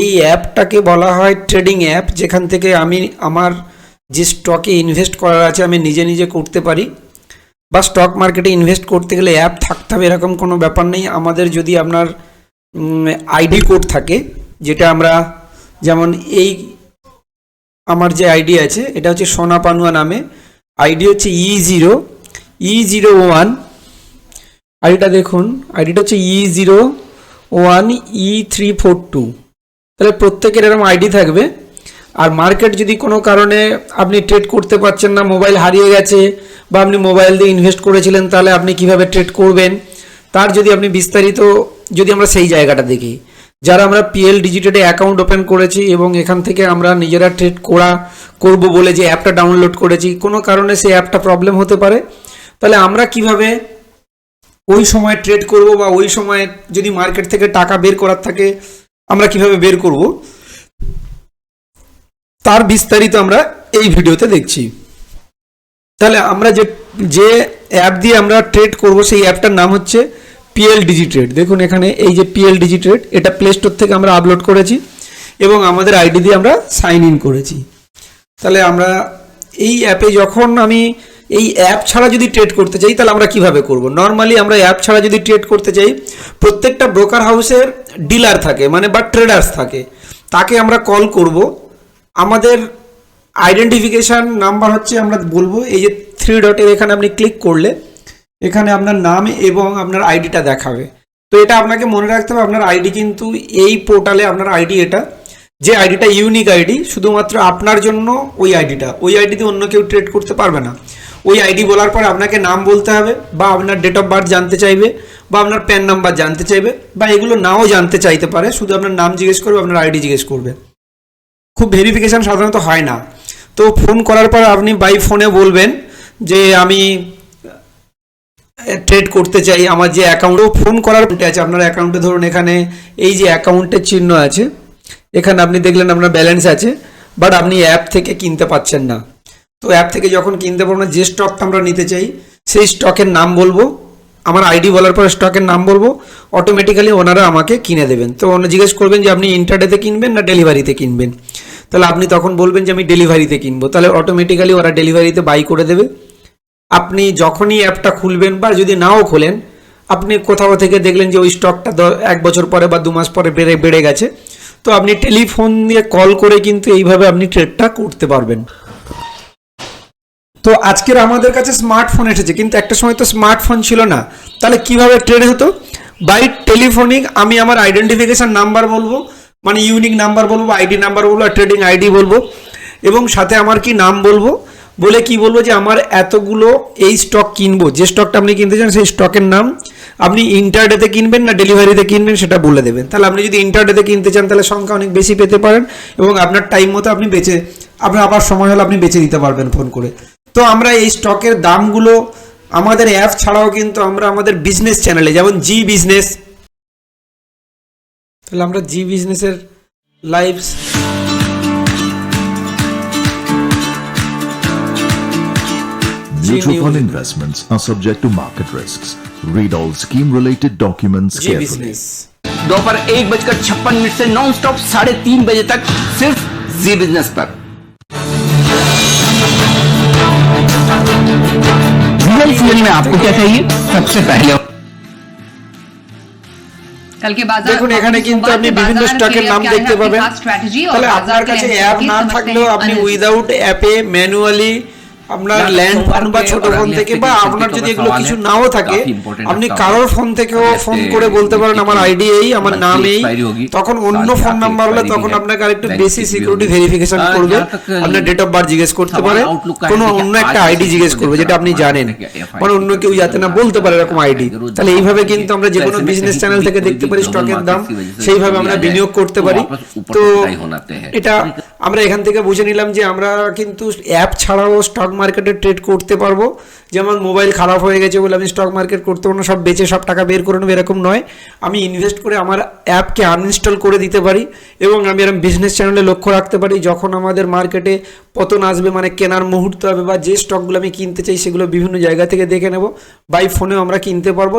এই অ্যাপটাকে বলা হয় ট্রেডিং অ্যাপ, যেখান থেকে আমি আমার যে স্টকে ইনভেস্ট করার আছে আমি নিজে নিজে করতে পারি। বা স্টক মার্কেটে ইনভেস্ট করতে গেলে অ্যাপ থাকতে হবে, এরকম কোনো ব্যাপার নেই। আমাদের যদি আপনার আইডি কোড থাকে, যেটা আমরা যেমন এই আমার যে আইডি আছে, এটা হচ্ছে সোনা পানুয়া নামে। আইডি হচ্ছে E zero E zero one আইডিটা দেখুন আইডিটা হচ্ছে E zero one E three four two তাহলে প্রত্যেকের এরকম আইডি থাকবে। আর মার্কেট যদি কোনো কারণে আপনি ট্রেড করতে পারছেন না মোবাইল হারিয়ে গেছে বা আপনি মোবাইল দিয়ে ইনভেস্ট করেছিলেন, তাহলে আপনি কীভাবে ট্রেড করবেন? তার যদি আপনি বিস্তারিত, যদি আমরা সেই জায়গাটা দেখি। যারা আমরা পিএল ডিজিটেডে অ্যাকাউন্ট ওপেন করেছি এবং এখান থেকে আমরা নিজেরা ট্রেড করা করব বলে যে অ্যাপটা ডাউনলোড করেছি, কোনো কারণে সেই অ্যাপটা প্রবলেম হতে পারে। তাহলে আমরা কীভাবে ওই সময় ট্রেড করব বা ওই সময় যদি মার্কেট থেকে টাকা বের করার থাকে আমরা কীভাবে বের করব? তার বিস্তারিত আমরা এই ভিডিওতে দেখছি। তাহলে আমরা যে যে অ্যাপ দিয়ে আমরা ট্রেড করব, সেই অ্যাপটার নাম হচ্ছে পিএল ডিজিট্রেড দেখুন এখানে এই যে পিএল ডিজিট্রেড এটা প্লে স্টোর থেকে আমরা আপলোড করেছি এবং আমাদের আইডি দিয়ে আমরা সাইন ইন করেছি। তাহলে আমরা এই অ্যাপে যখন আমি এই অ্যাপ ছাড়া যদি ট্রেড করতে চাই তাহলে আমরা কীভাবে করব? নর্মালি আমরা অ্যাপ ছাড়া যদি ট্রেড করতে চাই প্রত্যেকটা ব্রোকার হাউসের ডিলার থাকে মানে বা ট্রেডার্স থাকে। তাকে আমরা কল করব। আমাদের আইডেন্টিফিকেশান নাম্বার হচ্ছে, আমরা বলব, এই যে থ্রি ডটের এখানে আপনি ক্লিক করলে, এখানে আপনার নাম এবং আপনার আইডিটা দেখাবে। তো এটা আপনাকে মনে রাখতে হবে, আপনার আইডি কিন্তু এই পোর্টালে আপনার আইডি এটা। যে আইডিটা ইউনিক আইডি শুধুমাত্র আপনার জন্য ওই আইডিটা ওই আইডিতে অন্য কেউ ট্রেড করতে পারবে না। ওই আইডি বলার পর আপনাকে নাম বলতে হবে, বা আপনার ডেট অফ বার্থ জানতে চাইবে, বা আপনার প্যান নাম্বার জানতে চাইবে, বা এগুলো নাও জানতে চাইতে পারে, শুধু আপনার নাম জিজ্ঞেস করবে, আপনার আইডি জিজ্ঞেস করবে। খুব ভেরিফিকেশান সাধারণত হয় না। তো ফোন করার পর আপনি বাই ফোনে বলবেন যে আমি ট্রেড করতে চাই, আমার যে অ্যাকাউন্টও ফোন করার আছে, আপনার অ্যাকাউন্টে ধরুন এখানে এই যে অ্যাকাউন্টের চিহ্ন আছে, এখানে আপনি দেখলেন আপনার ব্যালেন্স আছে বাট আপনি অ্যাপ থেকে কিনতে পাচ্ছেন না। তো অ্যাপ থেকে যখন কিনতে পারব না, যে স্টকটা আমরা নিতে চাই, সেই স্টকের নাম বলব। আমার আইডি বলার পর স্টকের নাম বলব। অটোমেটিক্যালি ওনারা আমাকে কিনে দেবেন। তো ওনারা জিজ্ঞেস করবেন যে, আপনি ইন্টারডেতে কিনবেন না ডেলিভারিতে কিনবেন? তাহলে আপনি তখন বলবেন যে, আমি ডেলিভারিতে কিনবো। তাহলে অটোমেটিক্যালি ওরা ডেলিভারিতে বাই করে দেবে। আপনি যখনই অ্যাপটা খুলবেন বা যদি নাও খোলেন, আপনি কোথাও থেকে দেখলেন যে, ওই স্টকটা এক বছর পরে বা দু মাস পরে বেড়ে বেড়ে গেছে। তো আপনি টেলিফোন দিয়ে কল করে কিন্তু এইভাবে আপনি ট্রেডটা করতে পারবেন। তো আজকের আমাদের কাছে স্মার্টফোন এসেছে, কিন্তু একটা সময় তো স্মার্টফোন ছিল না। তাহলে কীভাবে ট্রেড হতো? বাই টেলিফোনিক আমি আমার আইডেন্টিফিকেশন নাম্বার বলব মানে ইউনিক নাম্বার বলব আইডি নাম্বার বলব, আর ট্রেডিং আইডি বলব, এবং সাথে আমার কি নাম বলব, বলে কি বলব যে আমার এতগুলো এই স্টক কিনবো। যে স্টকটা আপনি কিনতে চান সেই স্টকের নাম আপনি ইন্টারডেতে কিনবেন না ডেলিভারিতে কিনবেন সেটা বলে দেবেন। তাহলে আপনি যদি ইন্টারডেতে কিনতে চান তাহলে সংখ্যা অনেক বেশি পেতে পারেন, এবং আপনার টাইম মতো আপনি বেচে আপনার আবার সময় হলে আপনি বেচে দিতে পারবেন ফোন করে। তো আমরা এই স্টকের দামগুলো আমাদের অ্যাপ ছাড়াও কিন্তু আমরা আমাদের বিজনেস চ্যানেলে যেমন জি বিজনেস তাহলে আমরা জি বিজনেসের live Mutual Genius. fund investments are subject to market risks. Read all scheme related documents Zee carefully. Business दोपहर एक बजकर छप्पन मिनट से नॉन स्टॉप साढ़े तीन बजे तक सिर्फ जी बिजनेस पर रियल सीजन में आपको क्या चाहिए सबसे पहले कल के बाजार দেখুন এখানে কিন্তু আপনি বিভিন্ন স্টকের নাম দেখতে পাবেন তাহলে আপনার কাছে অ্যাপ না থাকলেও আপনি উইদাউট অ্যাপে ম্যানুয়ালি আপনার ল্যান্ড ফোন বা ছোট ফোন থেকে বা আপনার যদি এগুলো কিছু নাও থাকে আপনি কারোর ফোন থেকেও ফোন করে বলতে পারেন আমার আইডি এই আমার নাম এই তখন অন্য ফোন নাম্বার হলে তখন আপনাকে আরেকটু বেশি সিকিউরিটি ভেরিফিকেশন করবে। আপনার ডেট অফ বার্থ জিজ্ঞেস করতে পারে। কোনো অন্য একটা আইডি জিজ্ঞেস করবে যেটা আপনি জানেন। মানে অন্য কেউ যাতে না বলতে পারে এরকম আইডি তাহলে এইভাবে কিন্তু আমরা যে কোনো বিজনেস চ্যানেল থেকে দেখতে পারি স্টকের দাম সেইভাবে আমরা বিনিয়োগ করতে পারি তো এটা আমরা এখান থেকে বুঝে নিলাম যে আমরা কিন্তু অ্যাপ ছাড়াও স্টক মার্কেটে ট্রেড করতে পারব। যেমন মোবাইল খারাপ হয়ে গেছে বলে আমি স্টক মার্কেট করতে পারব না, সব বেচে সব টাকা বের করে নেব, এরকম নয়। আমি ইনভেস্ট করে আমার অ্যাপকে আনইনস্টল করে দিতে পারি এবং আমি এরকম বিজনেস চ্যানেলে লক্ষ্য রাখতে পারি। যখন আমাদের মার্কেটে পতন আসবে মানে কেনার মুহূর্ত হবে বা যে স্টকগুলো আমি কিনতে চাই, সেগুলো বিভিন্ন জায়গা থেকে দেখে নেব। বাই ফোনেও আমরা কিনতে পারব।